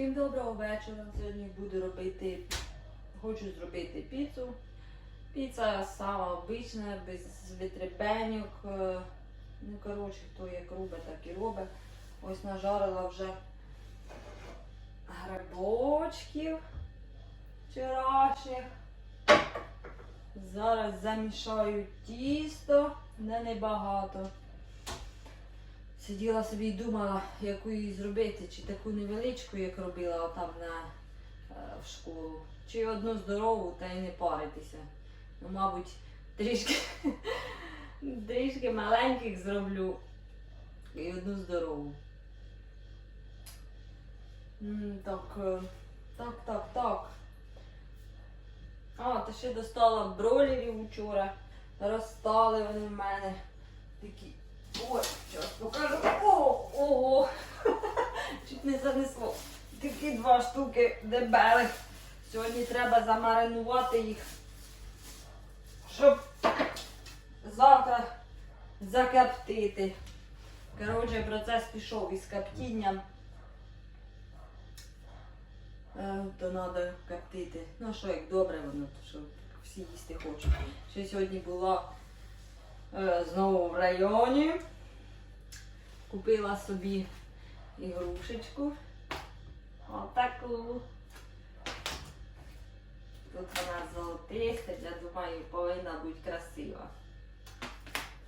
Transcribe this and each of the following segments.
Всім доброго вечора. Сьогодні буду робити, хочу зробити піцу. Піца сама обична, без витребеньок. Е, Ну, коротше, хто як робить, так і робить. Ось нажарила вже грибочків вчорашніх. Зараз замішаю тісто, не небагато. Сиділа собі і думала, яку її зробити, чи таку невеличку, як робила там на, е, в школу, чи одну здорову та й не паритися. Ну, мабуть, трішки, трішки маленьких зроблю і одну здорову. Так, е, так, так, так. А, та ще достала бролерів вчора. Розстали вони в мене такі. Ой, зараз покажу. О, ого! Чуть не занесло. Такі два штуки дебелих. Сьогодні треба замаринувати їх, щоб завтра закоптити. Коротше, процес пішов із коптінням. Е, То треба коптити. Ну що, як добре воно, то що всі їсти хочуть. Ще сьогодні була знову в районі. Купила собі ігрушечку. Отаку. Тут вона золотиста, я думаю, повинна бути красива.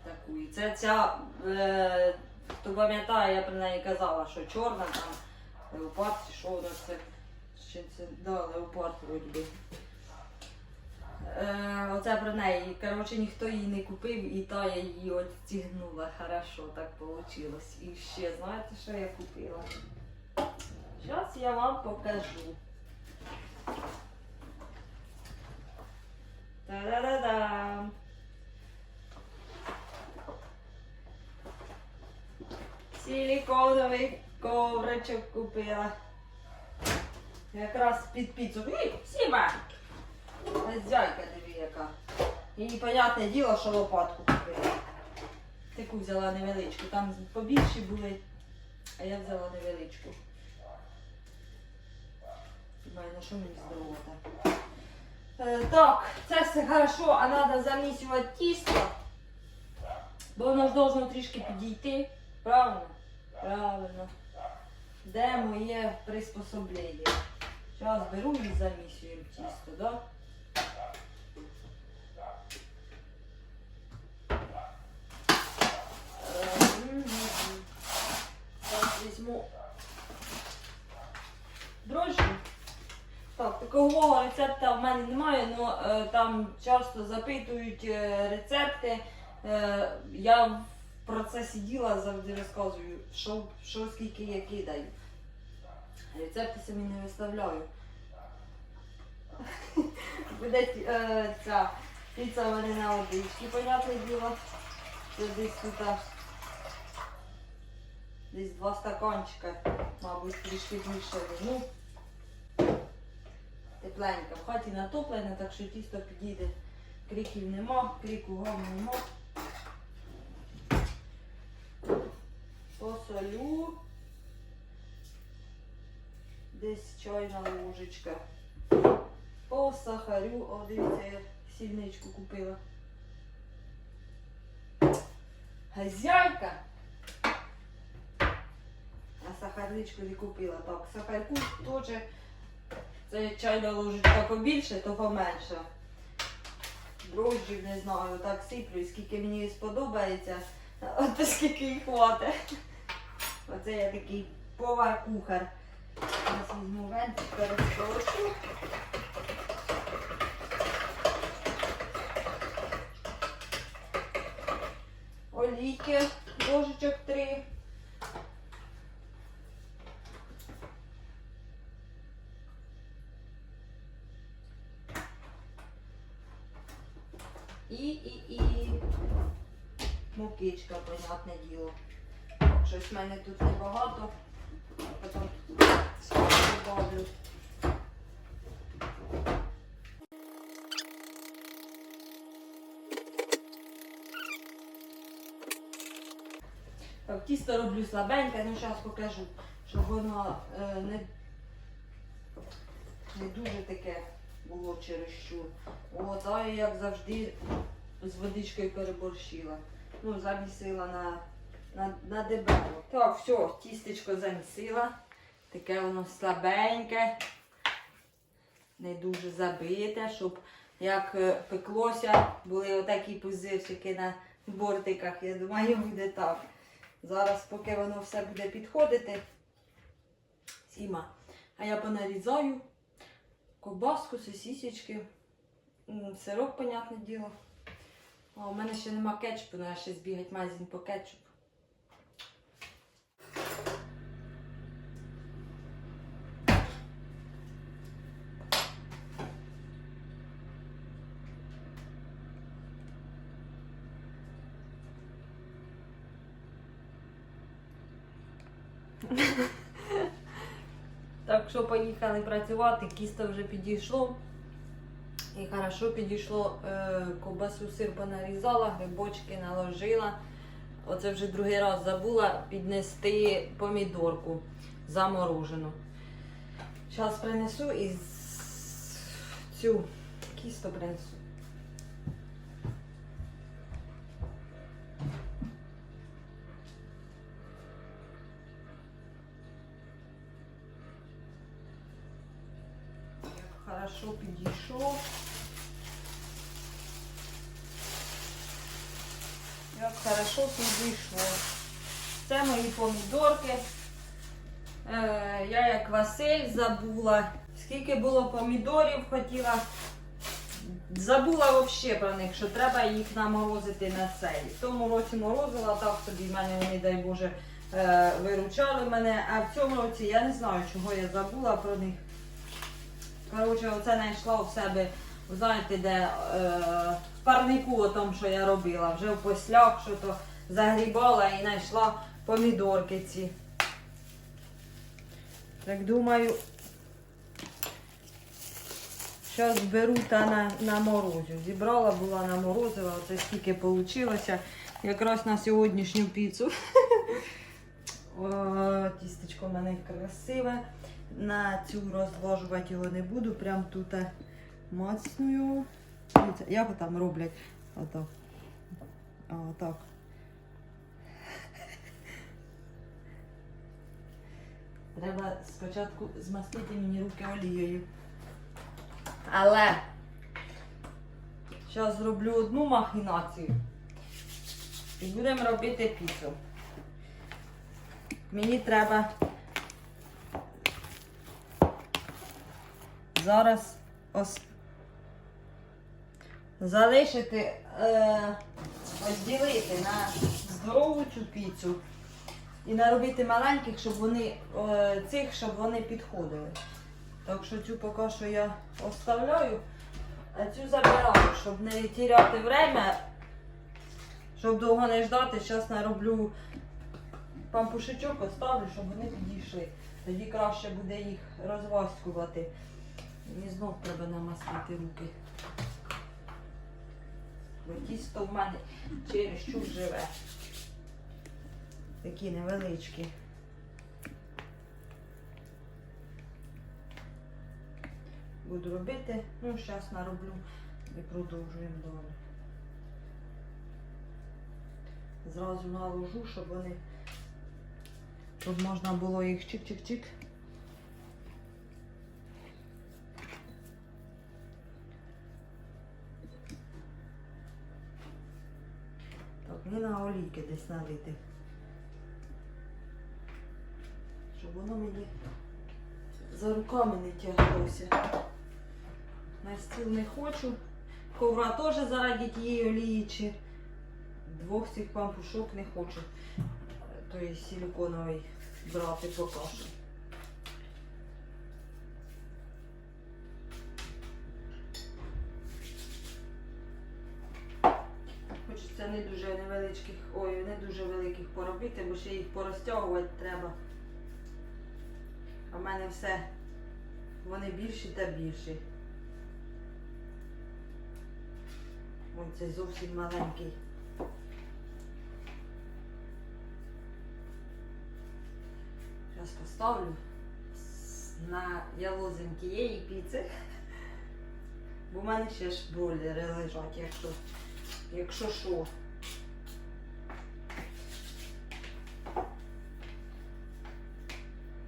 Таку. І це ця, е, хто пам'ятає, я про неї казала, що чорна там, леопард, що воно це. Чи це, да, леопард вроді. Е, оце про неї. Коротше, ніхто її не купив, і та я її от стігнула. Хорошо так вийшло. І ще, знаєте, що я купила? Зараз я вам покажу. Та-да-да-дам! Силіконовий ковричок купила. Якраз під піцу. Сіма! Хазяйка диви яка. І понятне діло, що лопатку купила. Таку взяла невеличку. Там побільші були, а я взяла невеличку. Думаю, на що мені здоровата. Е, так, це все хорошо, а треба замісювати тісто. Бо воно ж должно трішки підійти. Правильно? Правильно. Де моє приспособлення? Зараз беру і замісюємо тісто, да? Е, мгм. Зараз візьму дрожжі. Такого рецепта в мене немає, але там часто запитують е, рецепти. Е, я в процесі діла завжди розказую, що, що скільки я кидаю. Рецепти самі не виставляю. Буде е, ця піца в водички, понятне діло. Це десь тут десь два стаканчика, мабуть, трішки більше візьму. Тепленька. В хаті натоплене, так що тісто підійде. Криків нема, крику гому нема. Посолю. Десь чайна ложечка. Посахарю. О, дивіться, я сільничку купила. Хазяйка. А сахарничку не купила. Так, сахарку теж. Це чайна ложечка побільше, то поменше. Дрожджів не знаю, так сиплю, скільки мені сподобається, от скільки їх хватить. Оце я такий повар-кухар. Зараз візьму вентик, перескочу. Олійки, ложечок три. Мене тут небагато, а потім добавлю. Так, тісто роблю слабеньке, ну зараз покажу, щоб воно е, не не дуже таке було чересчур. От, а я, як завжди з водичкою переборщила. Ну, замісила на, на, на дебело. Так, все, тістечко замісила. Таке воно слабеньке, не дуже забите, щоб як е, пеклося, були отакі пузирчики на бортиках. Я думаю, буде так. Зараз, поки воно все буде підходити, сіма. А я понарізаю ковбаску, сосісечки, м, сироп, понятне діло. О, у мене ще нема кетчупу, треба ще збігати магазин по кетчупу. Так що поїхали працювати, кісто вже підійшло. І хорошо підійшло, е, ковбасу сир понарізала, грибочки наложила. Оце вже другий раз забула піднести помідорку заморожену. Зараз принесу і цю кісто принесу. Забула. Скільки було помідорів, хотіла. Забула взагалі про них, що треба їх наморозити на цей. В тому році морозила, так собі в мене вони, дай Боже, е, виручали мене. А в цьому році я не знаю, чого я забула про них. Коротше, оце знайшла у себе, знаєте, де е, в парнику, о тому, що я робила. Вже в послях, що то загрібала і знайшла помідорки ці. Так думаю, зараз беру та на, на морозю. Зібрала, була на морозива, оце скільки вийшло. Якраз на сьогоднішню піцу. Тістечко в мене красиве. На цю розложувати його не буду, прям тут мацную. Як там роблять? Отак. Отак. Треба спочатку змастити мені руки олією. Але зараз зроблю одну махінацію і будемо робити піцу. Мені треба зараз ос... залишити, е... розділити на здорову цю піцу і наробити маленьких, щоб вони е... цих, щоб вони підходили. Так що цю поки що я оставляю, а цю забираю, щоб не тіряти время, щоб довго не ждати. Зараз нароблю пампушечок, оставлю, щоб вони підійшли. Тоді краще буде їх розваскувати. Мені знов треба намастити руки. Бо тісто в мене через чур живе. Такі невеличкі. Буду робити, ну зараз нароблю і продовжуємо далі. Зразу наложу, щоб вони, щоб можна було їх чик-чик-чик. Так, не на олійки десь налити. Щоб воно мені за руками не тяглося. На стіл не хочу. Ковра теж заради тієї олії чи двох цих пампушок не хочу. Той силиконовий брати поки що. Хочеться не дуже невеличких, ой, не дуже великих поробити, бо ще їх порозтягувати треба. А в мене все, вони більші та більші. Ой, цей зовсім маленький. Зараз поставлю. на ялозим тієї піци. Бо в мене ще ж бройлери лежать, якщо, якщо що.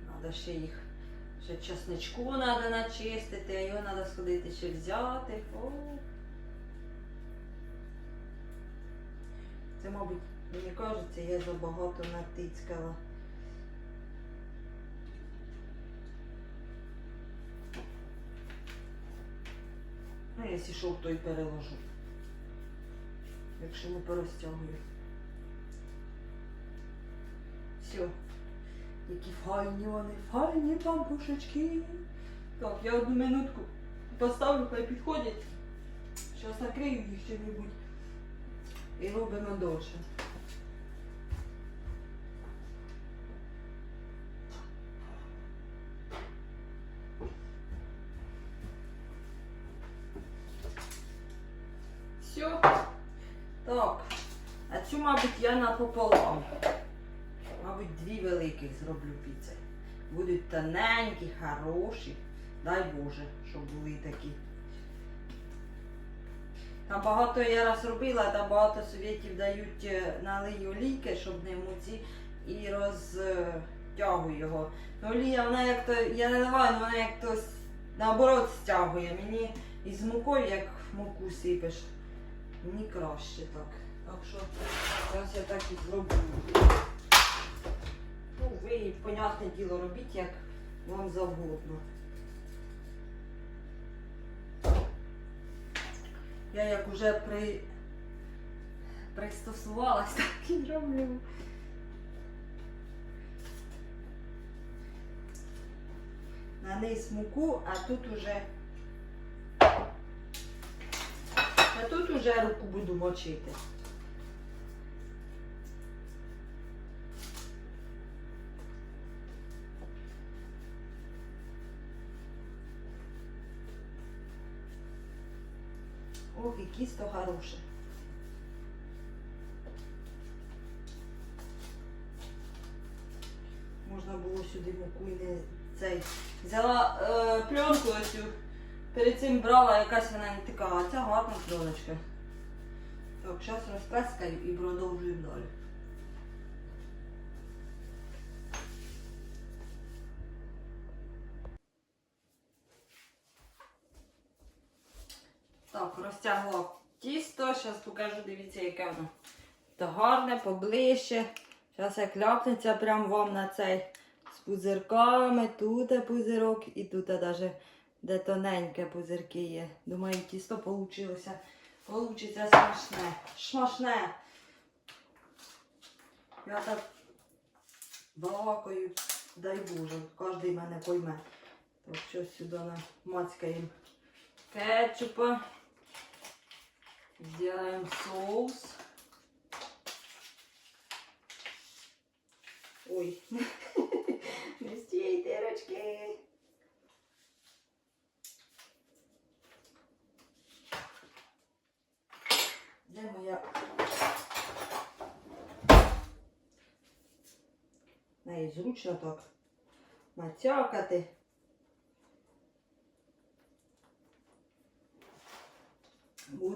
Надо ще їх, ще часничку треба начистити, а його треба сходити ще взяти. О. Це, мабуть, мені кажеться, я забагато натицькала. Ну, якщо що, то й переложу. Якщо не порозтягую. Все. Які файні вони, файні пампушечки. Так, я одну минутку поставлю, хай підходять. Зараз накрию їх чим-небудь. І робимо довше. Все. Так. А цю, мабуть, я напополам. Мабуть, дві великих зроблю піци. Будуть тоненькі, хороші. Дай Боже, щоб були такі. Там багато я раз робила, там багато совєтів дають е, налий олійки, щоб не муці, і розтягую його. Ну, олія, вона як то, я не наливаю, але вона як то наоборот стягує. Мені із мукою, як муку сипеш, мені краще так. Так що зараз я так і зроблю. Ну, ви, понятне діло, робіть, як вам завгодно. Я як уже при... пристосувалась, так і роблю. На низ муку, а тут уже. А тут уже руку буду мочити. Ох, і кісто хороше. Можна було сюди муку і не цей. Взяла е, пленку ось. Перед цим брала якась вона не така, а ця гарна пленочка. Так, зараз розплескаю і продовжуємо далі. Так, розтягла тісто. Зараз покажу, дивіться, яке воно. Та гарне, поближче. Зараз як ляпнеться прям вам на цей з пузирками. Тут пузирок і тут навіть де тоненьке пузирки є. Думаю, тісто получилося. Получиться смачне. Шмашне. Я так балакаю, дай Боже, кожен мене пойме. Так, щось сюди намацькаємо кетчупа. Сделаем соус. Ой, з тієї. Де моя? Неї зручно так натякати.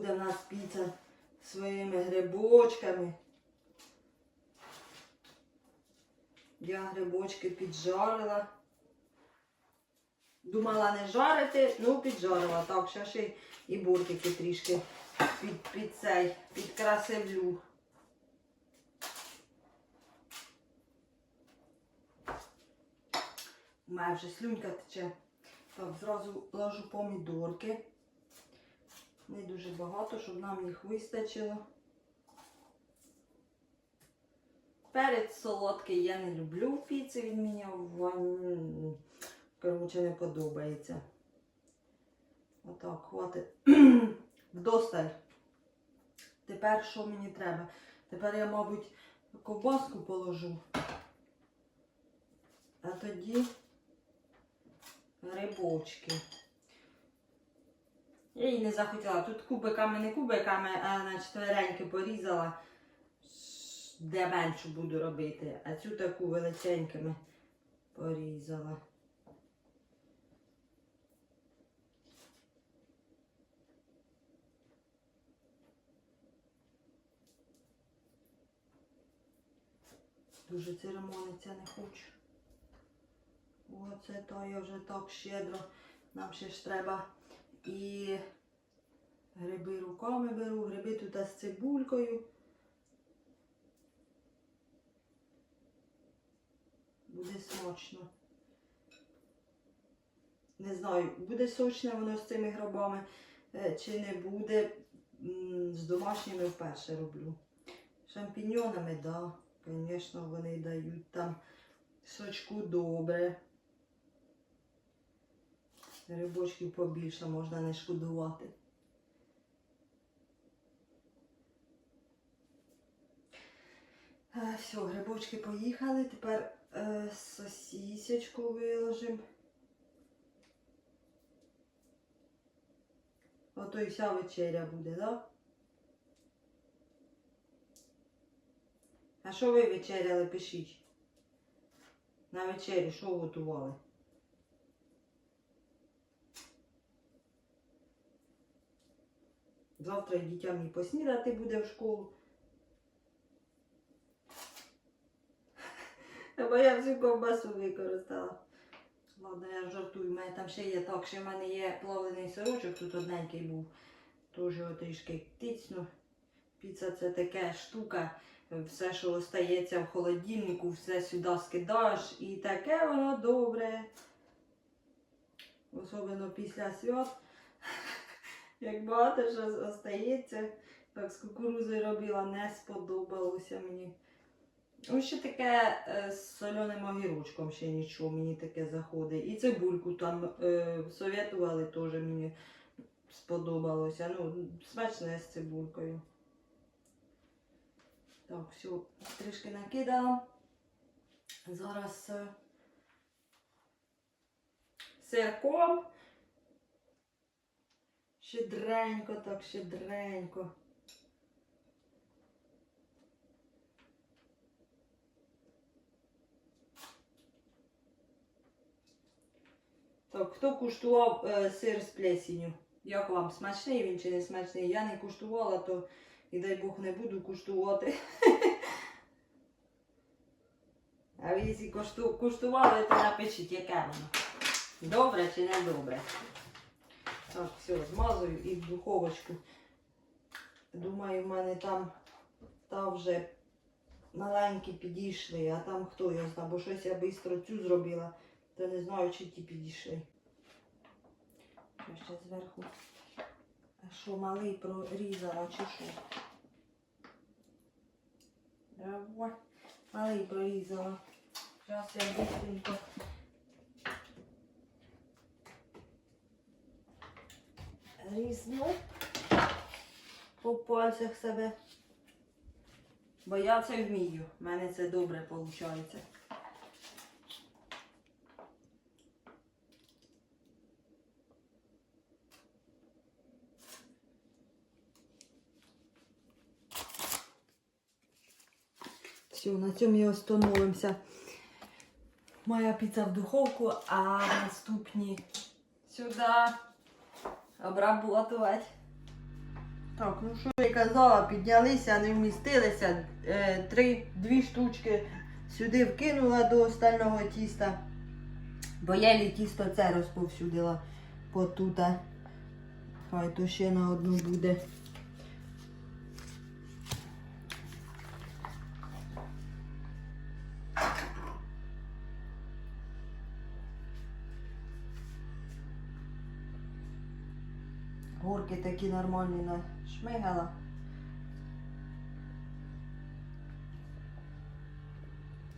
Буде нас піца своїми грибочками. Я грибочки піджарила. Думала не жарити, ну піджарила. Так, ще ще і бортики трішки під, під цей, підкрасивлю. У мене вже слюнька тече. Так, зразу ложу помідорки. Не дуже багато, щоб нам їх вистачило. Перець солодкий я не люблю в піці, він мені коротше не подобається. Отак, хватить. Вдосталь. Тепер що мені треба? Тепер я, мабуть, ковбаску положу. А тоді грибочки. Я її не захотіла. Тут кубиками, не кубиками, а на четвереньки порізала, де меншу буду робити. А цю таку величенькими порізала. Дуже церемониться не хочу. Оце то я вже так щедро. Нам ще ж треба і гриби руками беру, гриби тут з цибулькою. Буде смачно. Не знаю, буде сочне воно з цими грибами е, чи не буде. З домашніми вперше роблю. Шампіньонами, да, звісно, вони дають там сочку добре. Грибочків побільше можна не шкодувати. Е, Все, грибочки поїхали. Тепер е, сосісечку виложимо. Ото і вся вечеря буде, так? Да? А що ви вечеряли, пишіть? На вечерю що готували? Завтра і дітям і поснідати буде в школу. Бо я всю ковбасу використала. Ладно, я жартую, у мене там ще є так, що в мене є плавлений сирочок, тут одненький був. Теж трішки тицну. Піца це така штука. Все, що остається в холодильнику, все сюди скидаєш і таке воно добре. Особливо після свят. Як багато що остається. Так з кукурузою робила, не сподобалося мені. Ну, ще таке е, з соленим огірочком ще нічого мені таке заходить. І цибульку там е, советували теж мені сподобалося. Ну, смачне з цибулькою. Так, все, трішки накидала. Зараз е, сирком. Щедренько, так щедренько. Так, хто куштував е, сир з плесінню? Як вам смачний він чи не смачний? Я не куштувала, то і дай Бог не буду куштувати. А ви якщо кушту, куштували, то напишіть, яке воно. Добре чи не добре. Так, все, змазую і в духовочку. Думаю, в мене там та вже маленькі підійшли, а там хто його знає, бо щось я швидко цю зробила, то не знаю, чи ті підійшли. Що ще зверху? А що, малий прорізала, чи що? Малий прорізала. Зараз я быстренько різну по пальцях себе. Бо я це вмію. У мене це добре виходить. Все, на цьому і остановимося. Моя піца в духовку, а наступні сюди обработувати. Так, ну що я казала, піднялися, не вмістилися. Е, три, дві штучки сюди вкинула до остального тіста. Бо я тісто це розповсюдила потута. Хай то ще на одну буде. Горки такі нормальні нашмигала.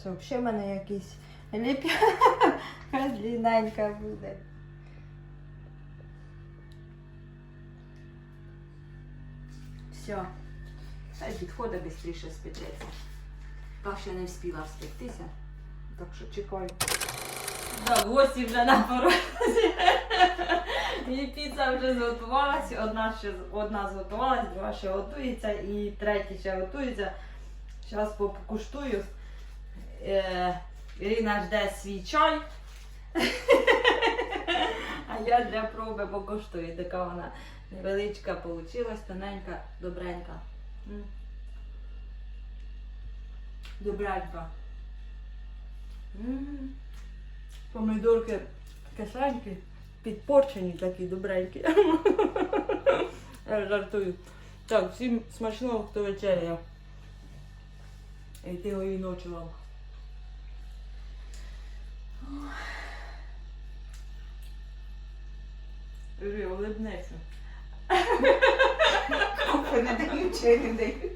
Це взагалі в мене якийсь ліпя длинненька буде. Все. Хай підходить швидше спечеться. Так ще не встигла встигтися. Так що чекаю. Так, гості вже на порозі. І піца вже зготувалася. Одна ще одна зготувалась, друга ще готується і третя ще готується. Зараз покуштую. Е, Ірина жде свій чай. А я для проби покуштую. Така вона невеличка получилась, тоненька, добренька. Добренька. Помидорки кисленькі, підпорчені такі добренькі. Жартую. Так, всім смачного, хто вечеряє. І тихої ночі вам. Юрій, улибнися. Не дають, чай не дають.